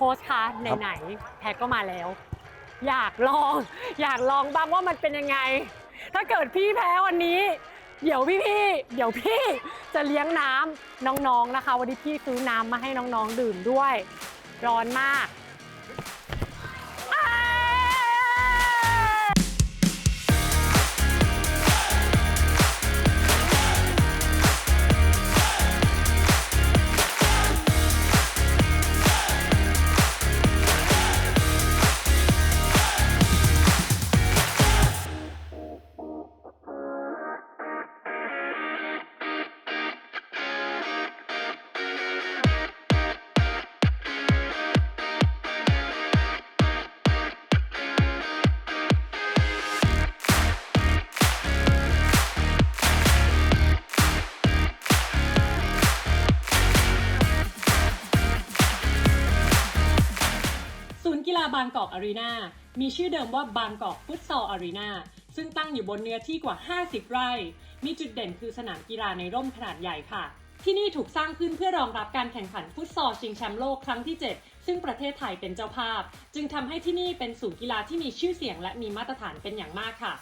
ค้ชคะไหนๆแพ็กก็มาแล้ว อยากลอง อยากลองบ้างว่ามันเป็นยังไง ถ้าเกิดพี่แพ้วันนี้ เดี๋ยวพี่พี่ๆเดี๋ยวพี่จะเลี้ยงน้ำน้องๆนะคะ วันนี้พี่ซื้อน้ำมาให้น้องๆดื่มด้วย ร้อนมากาบางกอกอารีนามีชื่อเดิมว่าบางกอกฟุตซอลอารีนาซึ่งตั้งอยู่บนเนื้อที่กว่า 50 ไร่ มีจุดเด่นคือสนามกีฬาในร่มขนาดใหญ่ค่ะ ที่นี่ถูกสร้างขึ้นเพื่อรองรับการแข่งขันฟุตซอลชิงแชมป์โลกครั้งที่ 7 ซึ่งประเทศไทยเป็นเจ้าภาพ จึงทำให้ที่นี่เป็นศูนย์กีฬาที่มีชื่อเสียงและมีมาตรฐานเป็นอย่างมากค่ะ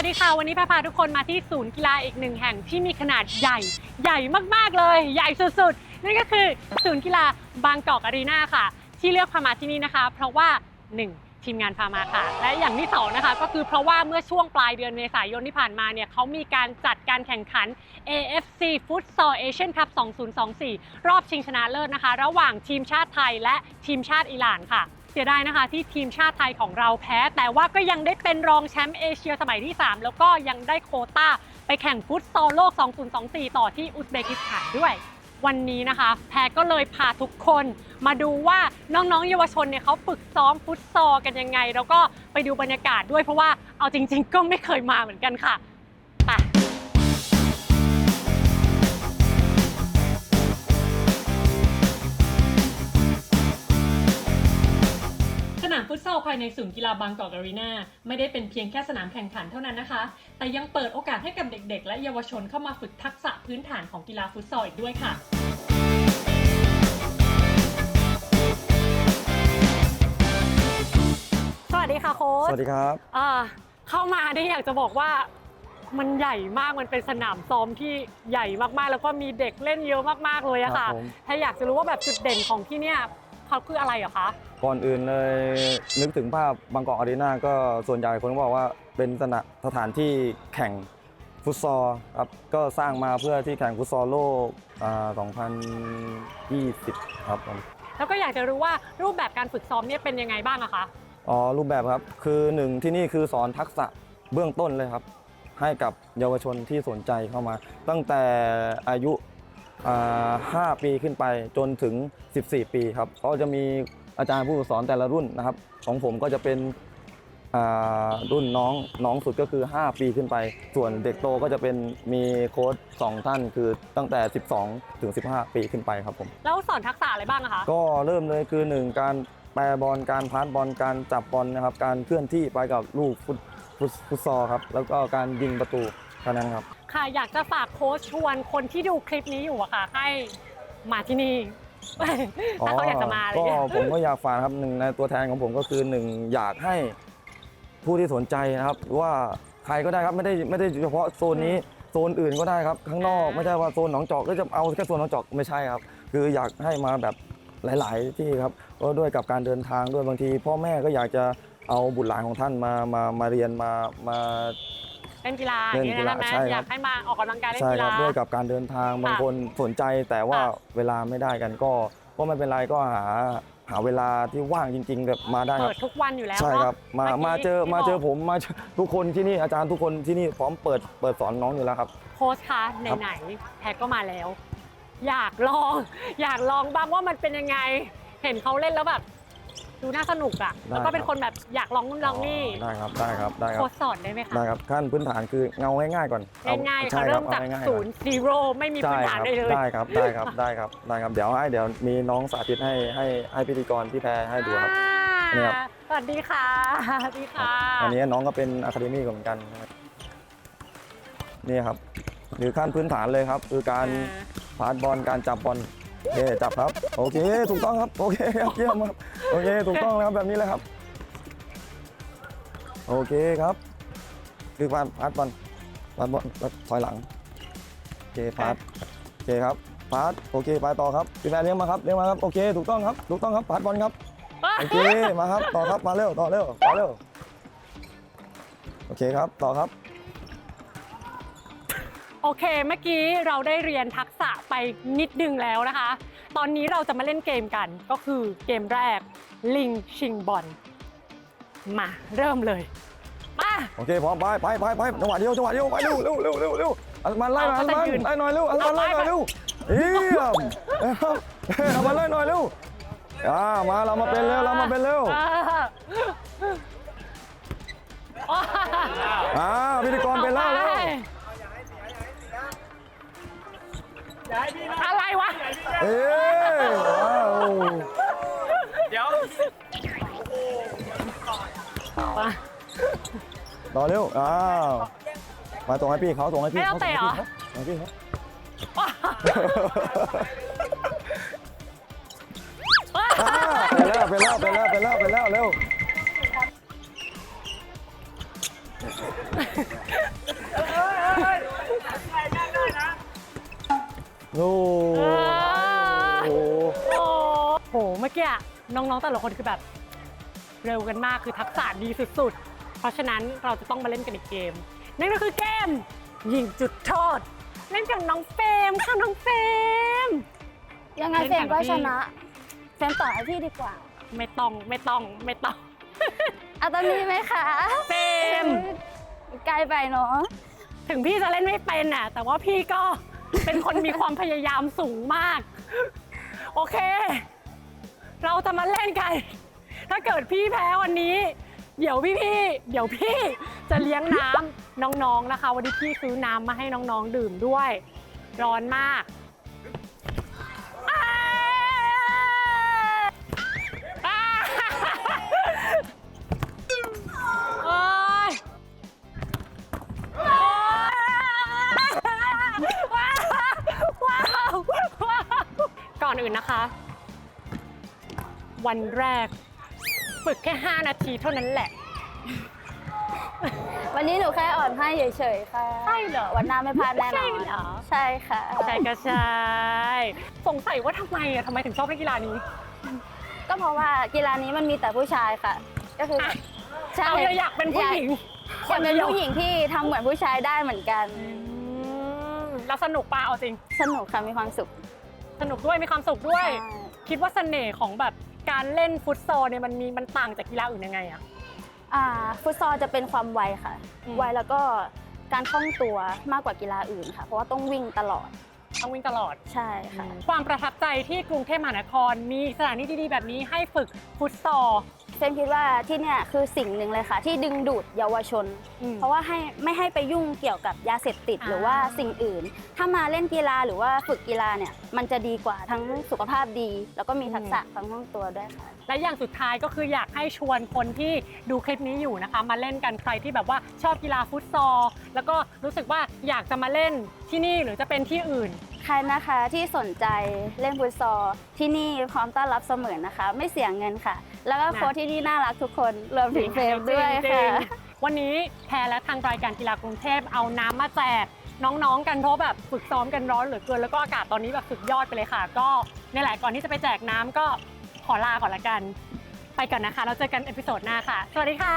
วัสดีค่ะ วันนี้พาพาทุกคนมาที่ศูนย์กีฬาอีกหนึ่งแห่งที่มีขนาดใหญ่ ใหญ่มากๆเลย ใหญ่สุดๆ นั่นก็คือศูนย์กีฬาบางกอกอารีนาค่ะ ที่เลือกพามาที่นี่นะคะ เพราะว่า 1. ทีมงานพามาค่ะ และอย่างที่สองนะคะ ก็คือเพราะว่าเมื่อช่วงปลายเดือนเมษายนที่ผ่านมาเนี่ยเขามีการจัดการแข่งขัน AFC Futsal Asian Cup 2024 รอบชิงชนะเลิศนะคะ ระหว่างทีมชาติไทยและทีมชาติอิหร่านค่ะ สียดายนะคะ ที่ทีมชาติไทยของเราแพ้ แต่ว่าก็ยังได้เป็นรองแชมป์เอเชียสมัยที่ 3 แล้วก็ยังได้โคต้า ไปแข่งฟุตซอลโลก 2024 ต่อที่อุซเบกิสถานด้วย วันนี้นะคะ แพรก็เลยพาทุกคน มาดูว่าน้องๆ เยาวชนเนี่ยเขาฝึกซ้อมฟุตซอลกันยังไง แล้วก็ไปดูบรรยากาศด้วยเพราะว่าเอาจริง ๆ ก็ไม่เคยมาเหมือนกันค่ะ ฟุตซอลภายในศูนย์กีฬาบางกอกอารีนาไม่ได้เป็นเพียงแค่สนามแข่งขันเท่านั้นนะคะ แต่ยังเปิดโอกาสให้กับเด็ก ๆ และเยาวชนเข้ามาฝึกทักษะพื้นฐานของกีฬาฟุตซอลอีกด้วยค่ะสวัสดีค่ะโค้สชวัสดีครับอ่าเข้ามานี่อยากจะบอกว่ามันใหญ่มากมันเป็นสนามซ้อมที่ใหญ่มากๆ แล้วก็มีเด็กเล่นเยอะมากๆเลยอะค่ะครับผมถ้าอยากจะรู้ว่าแบบจุดเด่นของที่เนี่ย เขาคืออะไรเหรอคะ ก่อนอื่นเลยนึกถึงภาพบางกอกอารีนาก็ส่วนใหญ่คนก็บอกว่าเป็นสนะสถานที่แข่งฟุตซอลครับก็สร้างมาเพื่อที่แข่งฟุตซอลโลกอ่า2020 ครับผมแล้วก็อยากจะรู้ว่ารูปแบบการฝึกซ้อมเนี่ยเป็นยังไงบ้างอะคะ อ๋อรูปแบบครับคือหนึ่งที่นี่คือสอนทักษะเบื้องต้นเลยครับ ให้กับเยาวชนที่สนใจเข้ามา ตั้งแต่อายุอ่า 5 ปีขึ้นไปจนถึง 14 ปีครับก็จะมีอาจารย์ผู้สอนแต่ละรุ่นนะครับ ของผมก็จะเป็นอ่ารุ่นน้องน้องสุดก็คือ 5 ปีขึ้นไป ส่วนเด็กโตก็จะเป็นมีโค้ชสองท่านคือตั้งแต่ 12 ถึง 15 ปีขึ้นไปครับผม แล้วสอนทักษะอะไรบ้างอะคะก็เริ่มเลยคือ 1 การแปรบอลการพาสบอลการจับบอลนะครับ การเคลื่อนที่ไปกับลูกฟุตฟุตฟุตซอลครับ แล้วก็การยิงประตูเท่านั้นครับ ค่ะอยากจะฝากโค้ชชวนคนที่ดูคลิปนี้อยู่อะค่ะ ให้มาที่นี่ ถ้าเขาอยากจะมาอะไรก็เงี้ย ผมก็อยากฝากนะครับหนึ่งในตัวแทนของผมก็คือหนึ่งอยากให้ผู้ที่สนใจนะครับว่าใครก็ได้ครับไม่ได้ไม่ได้เฉพาะโซนนี้โซนอื่นก็ได้ครับข้างนอกไม่ใช่ว่าโซนหนองจอกก็จะเอาแค่โซนหนองจอกไม่ใช่ครับ คืออยากให้มาแบบหลาย ๆ ที่ครับก็ด้วยกับการเดินทางด้วยบางที พ่อแม่ก็อยากจะเอาบุตรหลานของท่านมามามาเรียนมามาเล่นกีฬาอเล่ย่างนนี้กีฬานะแม่ใช่ครับ อยากให้มาออกกำลังกายเล่นใช่กีครัฬาบด้วยกับการเดินทางบางค่ะคนสนใจแต่ว่าค่ะเวลาไม่ได้กันก็ก็ไม่เป็นไรก็หาหาเวลาที่ว่างจริงๆแบบมาได้คเปิรับดทุกวันอยู่แล้วใช่เนาะครับมาเมื่อกี้มาเจอที่มาเจอบอกผมมาเจอทุกคนที่นี่อาจารย์ทุกคนที่นี่พร้อมเปิดเปิดสอนน้องอยู่แล้วครับ โค้ชคะไหนๆแพ็กก็มาแล้ว อยากลอง อยากลองบ้างว่ามันเป็นยังไง เห็นเขาเล่นแล้วแบบ ดูน่าสนุกอะได้แล้วก็เป็นครับ คนแบบอยากลองนู่นลองนี่ได้ครับได้ครับได้ครัโค้บชสอนได้ไหมคะได้ครับขั้นพื้นฐานคือเงาง่ายๆก่อนอง่ายๆใช่เขาคเริ่รับมจากอง่ายๆศูก่อนนย์ซีโร่ไม่มีพื้นใช่ฐานครับเลยเลย ได้ครับได้ครับได้ครับได้ครับเดี๋ยวให้เดี๋ยวมีน้องสาธิตให้ให้ให้พิธีกรพี่แพรให้ดูครับ นี่ครับ สวัสดีค่ะ สวัสดีค่ะ อันนี้น้องก็เป็นอะคาเดมี่เหมือนกันนะครับนี่ครับหรือขั้นพื้นฐานเลยครับ คือการพาสบอลการจับบอล โอเคจับครับ โอเค ถูกต้องครับ โอเคครับเยี่ยมครับ โอเค ถูกต้องแล้วครับแบบนี้เลยครับ โอเคครับ คือการพาสบอลพาสบอลถอยหลัง โอเคพาสโอเคครับพาสโอเคไปต่อครับพี่แฟนเลี้ยงมาครับเลี้ยงมาครับ โอเค ถูกต้องครับ ถูกต้องครับพาสบอลครับ โอเค มาครับ ต่อครับ มาเร็ว ต่อเร็ว ต่อเร็ว โอเคครับ ต่อครับ โอเค เมื่อกี้เราได้เรียนทักษะไปนิดนึงแล้วนะคะ ตอนนี้เราจะมาเล่นเกมกันก็คือเกมแรกลิงชิงบอลมาเริ่มเลยมาโอเคพร้อมไปไปไปไปจังหวะเดียวจังหวะเดียวไปเร็วเร็วเร็วเร็วเร็วอันมันไล่หน่อยอันมันไล่หน่อยเร็วอันมันไล่หน่อยเร็วเยี่ยมเอาเอามันไล่หน่อยเร็วอ่ามาเรามาเป็นเร็วเรามาเป็นเร็วอ่าอ่าพิธีกรเป็นแล้ว อะไรวะ เอ้ยว้าวมาต่อเร็ว อ้าว มาส่งให้พี่เขาส่งให้พี่ให้เขาเราเตะเหรอ ส่งให้พี่เขาอ่าเป็นแล้วเป็นแล้วเป็นแล้วเป็นแล้วเป็นแล้วเร็ว โอ้เออโหโอ้โห เมื่อกี้อะน้องๆ แต่ละคนคือแบบ เร็วกันมากคือทักษะดีสุดๆ เพราะฉะนั้นเราจะต้องมาเล่นกันอีกเกม นั่นก็คือเกมยิงจุดโทษ เล่นกับน้องเฟรมค่ะน้องเฟรม ยังไงเล่เฟนรแข่งกับมก็พี่ชนะเฟรมต่อให้พี่ดีกว่าไม่ต้องไม่ต้องไม่ต้องเอาตอนนี้ไหมคะเฟรม ไกลไปเนาะ ถึงพี่จะเล่นไม่เป็นอะ แต่ว่าพี่ก็ เป็นคนมีความพยายามสูงมาก โอเค เราจะมาเล่นกัน ถ้าเกิดพี่แพ้วันนี้ เดี๋ยวพี่พี่ๆเดี๋ยวพี่จะเลี้ยงน้ำน้องๆนะคะ วันนี้พี่ซื้อน้ำมาให้น้องๆดื่มด้วย ร้อนมาก อนอื่นนะคะ วันแรก ฝึกแค่ 5 นาทีเท่านั้นแหละ วันนี้หนูแค่อ่อนให้เฉยๆค่ะใช่เหรอ วันหน้าไม่พลาดแน่นอนใช่เหรอ ใช่ค่ะใช่ก็ใช่สงสัยว่าทำไมอะทำไมถึงชอบเล่นกีฬานี้ ก็เพราะว่ากีฬานี้มันมีแต่ผู้ชายค่ะ ก็คืออะใช่เราเลยอยากเป็นผู้หญิง อยากเป็นผู้หญิงที่ทำเหมือนผู้ชายได้เหมือนกันอืมแล้วสนุกปะเอาจริง สนุกค่ะมีความสุข สนุกด้วยมีความสุขด้วยใช่คิดว่าเสน่ห์ของแบบการเล่นฟุตซอลเนี่ยมันมีมันต่างจากกีฬาอื่นยังไงอะ อ่าฟุตซอลจะเป็นความไวค่ะ อืม ไวแล้วก็การคล่องตัวมากกว่ากีฬาอื่นค่ะ เพราะว่าต้องวิ่งตลอดต้องวิ่งตลอด ใช่ค่ะ ความประทับใจที่กรุงเทพมหานครมีสถานที่ดีๆแบบนี้ให้ฝึกฟุตซอล เฟรมคิดว่าที่เนี่ยคือสิ่งหนึ่งเลยค่ะ ที่ดึงดูดเยาวชนอืมเพราะว่าให้ไม่ให้ไปยุ่งเกี่ยวกับยาเสพติดอ่าหรือว่าสิ่งอื่น ถ้ามาเล่นกีฬาหรือว่าฝึกกีฬาเนี่ยมันจะดีกว่าทั้งสุขภาพดี แล้วก็มีทักษะทั้งทั้งตัวด้วยค่ะ และอย่างสุดท้ายก็คืออยากให้ชวนคนที่ดูคลิปนี้อยู่นะคะ มาเล่นกันใครที่แบบว่าชอบกีฬาฟุตซอลแล้วก็รู้สึกว่าอยากจะมาเล่นที่นี่หรือจะเป็นที่อื่นใครนะคะที่สนใจเล่นฟุตซอลที่นี่พร้อมต้อนรับเสมอนะคะ ไม่เสียเงินค่ะ แล้วก็นะโค้ชที่นี่น่ารักทุกคนรวมถึงเฟรมด้วยจริค่ะงๆวันนี้แพรและทางรายการกีฬากรุงเทพเอาน้ำมาแจกน้องๆ กันเพราะแบบฝึกซ้อมกันร้อนเหลือเกินแล้วก็อากาศตอนนี้แบบสุดยอดไปเลยค่ะ ก็นี่แหละก่อนที่จะไปแจกน้ำก็ขอลาก่อนละกัน ไปก่อนนะคะ เราเจอกันเอพิโซดหน้าค่ะ สวัสดีค่ะ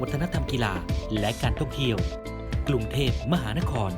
วัฒนธรรมกีฬาและการท่องเที่ยวกรุงเทพมหานคร